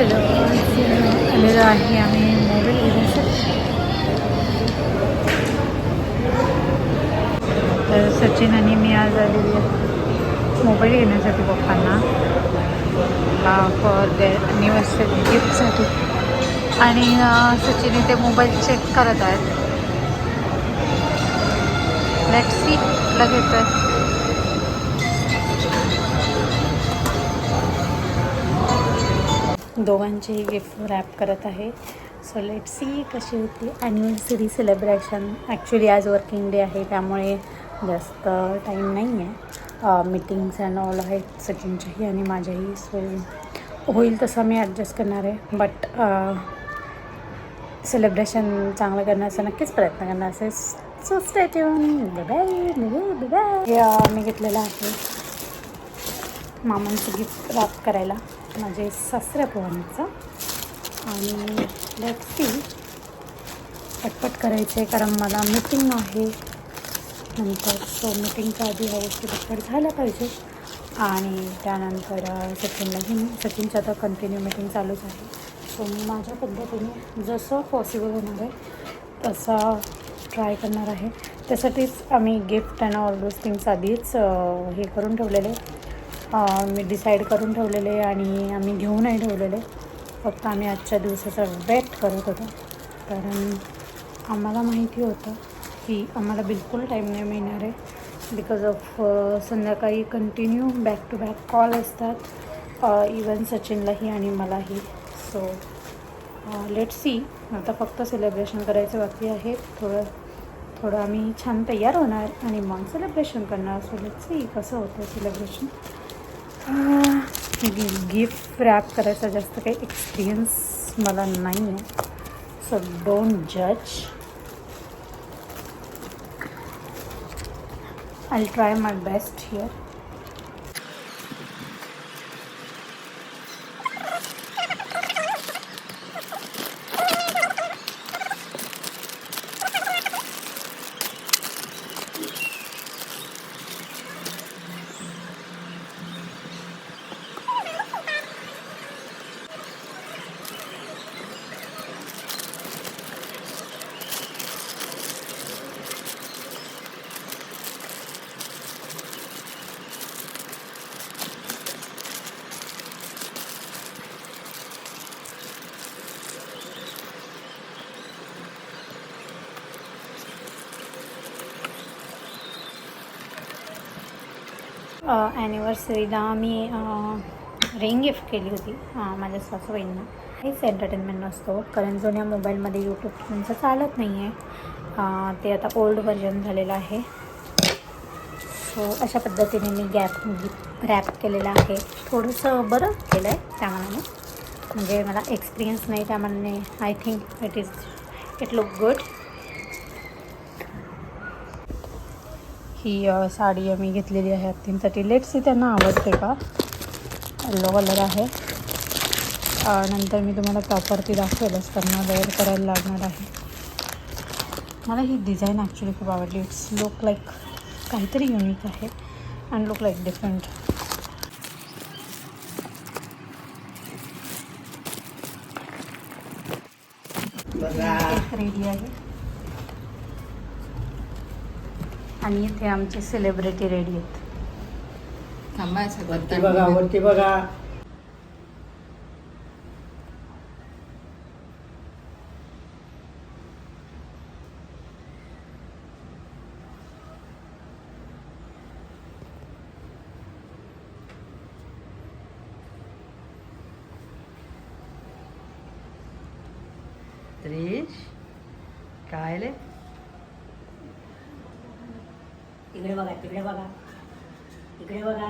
चलो आलेलो आहे आम्ही मोबाईल तर सचिन आणि मी आज आलेली आहे मोबाईल घेण्यासाठी पप्पांना. फॉर द अनिव्हर्सरी गिफ्टसाठी आणि सचिन इथे मोबाईल चेक करत आहेत. लेट सी कुठला आहे दोघांचेही गिफ्ट रॅप करत आहे. सो लेट सी कशी होती ॲनिव्हर्सरी सेलिब्रेशन ॲक्च्युली आज वर्किंग डे आहे त्यामुळे जास्त टाईम नाही आहे मीटिंग्स अँड ऑल आहेत सचिनच्याही आणि माझ्याही. सो होईल तसं मी ॲडजस्ट करणार आहे. बट सेलिब्रेशन uh, चांगलं करण्याचा नक्कीच प्रयत्न करणार असेल. सो स्टे बाय बाय मी घेतलेलं आहे. मामांचं गिफ्ट रॅप करायला. माझे सासऱ्या पोहांचं आणि लेट सी पटपट करायचं आहे कारण मला मीटिंग आहे. नंतर सो मीटिंगच्या आधी ह्या पटपट झाल्या पाहिजे. आणि त्यानंतर अ, सचिनलाही सचिनच्या आता कंटिन्यू मीटिंग चालूच आहे. सो मी माझ्या पद्धतीने जसं पॉसिबल होणार आहे तसा ट्राय करणार आहे. त्यासाठीच आम्ही gift and all those things आधीच हे करून ठेवलेले. आहे मी डिसाईड करून ठेवलेले आणि आम्ही घेऊनही ठेवलेले. फक्त आम्ही आजच्या दिवसाचा वेट करत होतो. कारण आम्हाला माहिती होतं की आम्हाला बिलकुल टाईम नाही मिळणार आहे. बिकॉज ऑफ संध्याकाळी continue back to back call असतात. इवन सचिनलाही आणि मलाही. सो लेट सी आता फक्त सेलिब्रेशन करायचं बाकी आहे. थोडं थोडं आम्ही छान तयार होणार आणि मग सेलिब्रेशन करणार. सो लेट सी कसं होतं सेलिब्रेशन गिफ्ट रॅप करायचा जास्त काही एक्सपिरियन्स मला नाही आहे. सो डोंट जज I try my best here ॲनिव्हर्सरीला मी रिंग गिफ्ट केली होती माझ्या सासूबाईंना. हेच एंटरटेनमेंट नसतो कारण जुन्या मोबाईलमध्ये यूट्यूब तुमचं चालत नाही आहे ते आता ओल्ड व्हर्जन झालेलं आहे. सो अशा पद्धतीने मी गॅप रॅप केलेलं आहे. थोडंसं बरं केलं आहे त्यामानाने म्हणजे मला एक्सपिरियन्स नाही त्यामानाने I think it is it look good ही साडी आम्ही घेतलेली आहे हत्तींसाठी. लेट्स त्यांना आवडते का? येल्लो कलर आहे. नंतर मी तुम्हाला टॉपवरती दाखवेलच त्यांना वेअर करायला लागणार आहे. मला ही डिझाईन ॲक्च्युली खूप आवडली. इट्स लुक लाईक काहीतरी युनिक आहे and look like different ready आहे. आणि इथे आमचे सेलिब्रिटी रेडी आहेत. थांबा वरती बघा वरती बघा. त्रिश काय ले इकडे बघा तिकडे बघा इकडे बघा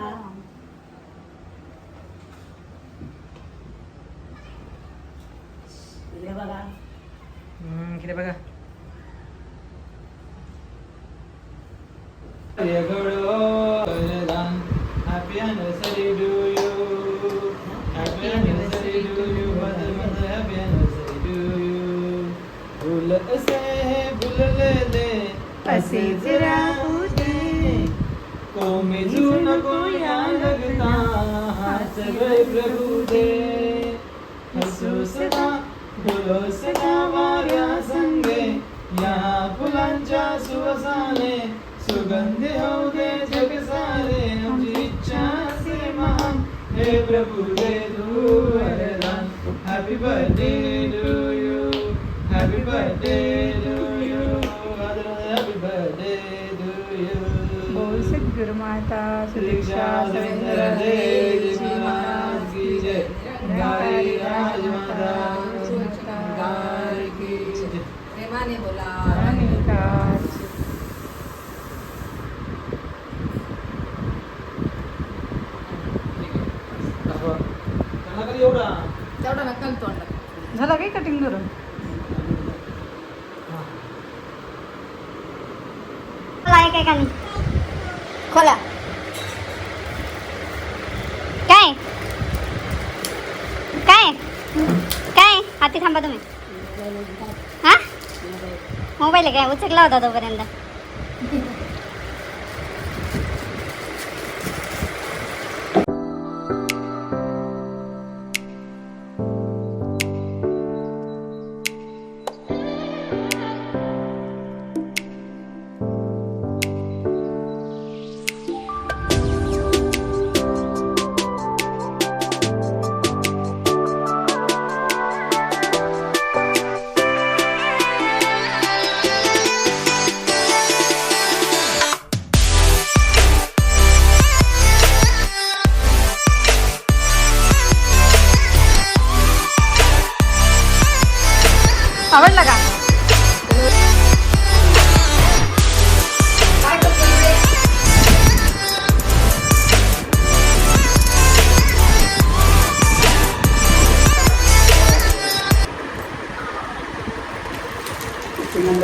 इकडे बघा इकडे बघा Happy anniversary to you. Happy anniversary to you. Mother, mother, happy anniversary to you. भूल असे भूल ले ले असे जरा होते. को मिजू नको या लगता हात सगळे प्रभू दे। जोसना वाऱ्या संगे। या फुलांच्या सुवासाने सुगंधी होऊ दे जग सारे। आमची इच्छा असे महान हे प्रभू दे तू वरदान happy birthday to you happy birthday Diksha Surendra Maharaj की जय। गाई राजमाता गाय की जय। प्रेमाने बोला। त्यांना कधी एवढा. तेवढा नका तोंडात. झाला काही कटिंग करून खोला एक एकाने खोला काय काय काय थांबा तुम्ही. हा? मोबाईल आहे काय? उचकला होता तोपर्यंत.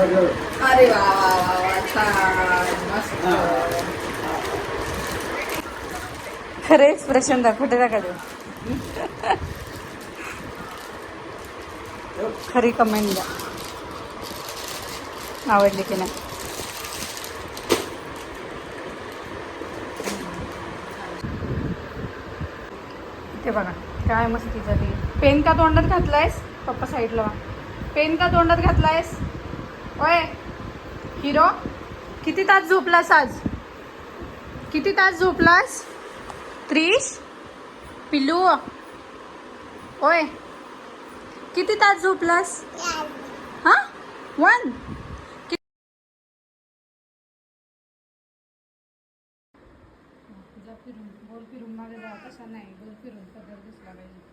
अरे वा वा वा वा छान मस्त. खरे एक्सप्रेशन ते? खरी कमेंट द्या. आवडली की नाही? ते बघा काय मस्ती झाली पेन का तोंडात घातलायस? पप्पा साईडला. पेन का तोंडात घातलायस? ओय हिरो किती तास झोपलास आज? किती तास झोपलास? त्रीस? पिल्लू ओय किती तास झोपलास? हा? वन? फिरून गोल फिरून मागे जा तसा नाही गोल फिरून पदर दिसला पाहिजे